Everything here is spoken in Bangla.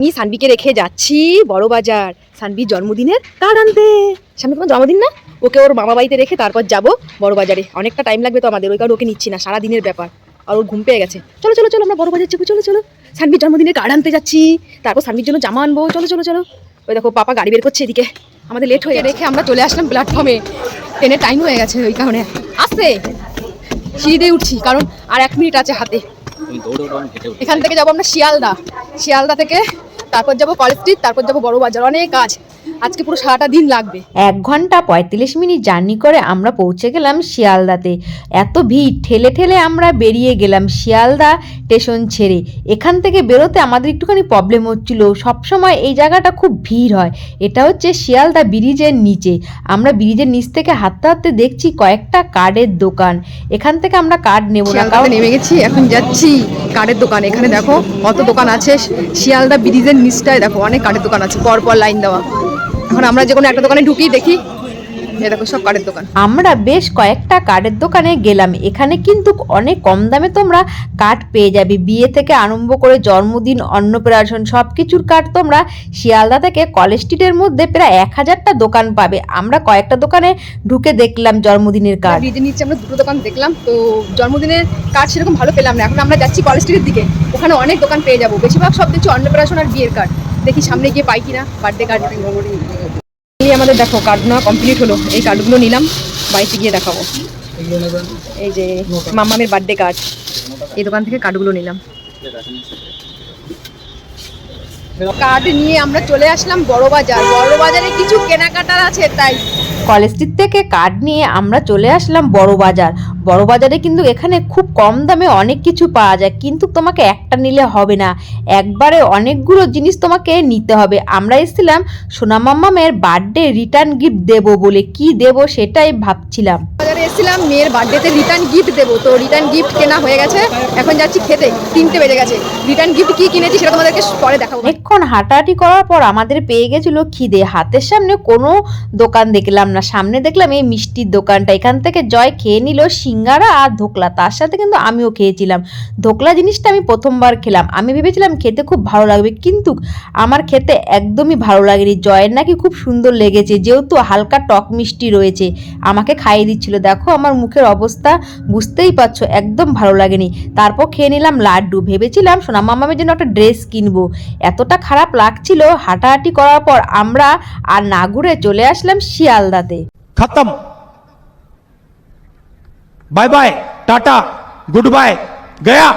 আমি সানবিকে রেখে যাচ্ছি বড় বাজার। সানবির জন্মদিনের কার্ড আনতে। সামনে তোমার জন্মদিন না? ওকে ওর মামা বাড়িতে রেখে তারপর যাব বড় বাজারে। অনেকটা টাইম লাগবে তো আমাদের ওই কারণে ওকে নিচ্ছি না সারা দিনের ব্যাপার। আর ওর ঘুম পেয়ে গেছে। চলো চলো চলো আমরা বড় বাজার যাব চলো চলো। সানবির জন্মদিনের কার্ড আনতে যাচ্ছি। তারপর সানবির জন্য জামা আনব। চলো চলো চলো। ওই দেখো পাপা গাড়ি বের করছে এদিকে। আমাদের লেট হয়ে রেখে আমরা চলে আসলাম প্ল্যাটফর্মে ট্রেনের টাইম হয়ে গেছে ওই কারণে। আসতে। সিঁড়ি দিয়ে উঠছি কারণ আর এক মিনিট আছে হাতে। এখান থেকে যাব আমরা শিয়ালদা। শিয়ালদা থেকে তারপর যাব কলেজ স্ট্রিট তারপর যাব বড় বাজার অনেক কাজ। আজকে পুরো সারাটা দিন লাগবে। এক ঘণ্টা পঁয়তাল্লিশ মিনিট জার্নি করে আমরা পৌঁছে গেলাম শিয়ালদাতে। এত ভিড় ঠেলে ঠেলে আমরা বেরিয়ে গেলাম শিয়ালদা স্টেশন ছেড়ে। এখান থেকে বেরোতে আমাদের একটুখানি প্রবলেম হচ্ছিল। সবসময় এই জায়গাটা খুব ভিড় হয়। এটা হচ্ছে শিয়ালদা ব্রিজের নিচে। আমরা ব্রিজের নিচ থেকে হাঁটতে হাঁটতে দেখছি কয়েকটা কার্ডের দোকান। এখান থেকে আমরা কার্ড নেব না কারণ নেমে গেছি এখন যাচ্ছি কাঠের দোকান। এখানে দেখো কত দোকান আছে। শিয়ালদা ব্রিজের নিচটায় দেখো অনেক কার্ডের দোকান আছে। পর পর লাইন দেওয়া। এখন আমরা যে কোনো একটা দোকানে ঢুকি দেখি। দেখো সব কাঠের দোকান। আমরা বেশ কয়েকটা কার্ডের দোকানে গেলাম। এখানে কিন্তু অনেক কম দামে তোমরা কার্ড পেয়ে যাবে। বিয়ে থেকে আরম্ভ করে জন্মদিন অন্নপ্রাশন সব কিছুর কার্ড তোমরা শিয়ালদা থেকে কলেজ স্ট্রিটের মধ্যে প্রায় এক হাজারটা দোকান পাবে। আমরা কয়েকটা দোকানে ঢুকে দেখলাম জন্মদিনের কার্ড ব্রিজের নিচে আমরা দুটো দোকান দেখলাম। তো জন্মদিনের কার্ড সেরকম ভালো পেলাম না। এখন আমরা যাচ্ছি কলেজ স্ট্রিটের দিকে। ওখানে অনেক দোকান পেয়ে যাব। বেশিরভাগ সব দেখছি অন্নপ্রাশন আর বিয়ের কার্ড দেখি সামনে গিয়ে পাই কিনা বার্থডে কার্ড আমাদের দেখো কার্ড না কমপ্লিট হলো। এই কার্ডগুলো নিলাম, বাড়িতে গিয়ে দেখাবো। এই যে মামামের বার্থডে কার্ড এই দোকান থেকে কার্ডগুলো নিলাম। কার্ড নিয়ে আমরা চলে আসলাম বড় বাজার বড় বাজারে কিছু কেনাকাটার আছে, তাই কলেজ স্ট্রিট থেকে কার্ড নিয়ে আমরা চলে আসলাম বড় বাজার। বড় বাজারে কিন্তু এখানে খুব কম দামে অনেক কিছু পাওয়া যায়, কিন্তু তোমাকে একটা নিলে হবে না। একবারে অনেকগুলো জিনিস তোমাকে নিতে হবে। আমরা এসেছিলাম সোনামাম্মামের বার্থডে রিটার্ন গিফট দেবো বলে। কি দেবো সেটাই ভাবছিলাম। বাজারে মেয়ের বার্থডেতে রিটার্ন গিফট দেবো। তো রিটার্ন গিফট কেনা হয়ে গেছে। এখন যাচ্ছি খেতে। তিনটে বেজে গেছে। রিটার্ন গিফট কি কিনেছি সেটা তোমাদেরকে পরে দেখাবো। অনেকক্ষণ হাঁটাহাঁটি করার পর আমাদের পেয়ে গেছিল খিদে। হাতের সামনে কোনো দোকান দেখলাম না। সামনে দেখলাম এই মিষ্টির দোকানটা। এখান থেকে জয় খেয়ে নিল সিঙ্গারা আর ধোকলা। তার সাথে কিন্তু আমিও খেয়েছিলাম। ধোকলা জিনিসটা আমি প্রথমবার খেলাম। আমি ভেবেছিলাম খেতে খুব ভালো লাগবে, কিন্তু আমার খেতে একদমই ভালো লাগেনি। জয়ের নাকি খুব সুন্দর লেগেছে, যেহেতু হালকা টক মিষ্টি রয়েছে। আমাকে খাইয়ে দিচ্ছিল। দেখো দেখো আমার মুখের অবস্থা, বুঝতেই পারছ, একদম ভালো লাগেনি। তারপর খেয়ে নিলাম লাড্ডু। ভেবেছিলাম সোনা মামামের জন্য একটা ড্রেস কিনবো। এতটা খারাপ লাগছিল, হাঁটাহাঁটি করার পর আমরা আর না ঘুরে চলে আসলাম শিয়ালদাতে। খতম। Bye bye, tata, good bye, Gaya.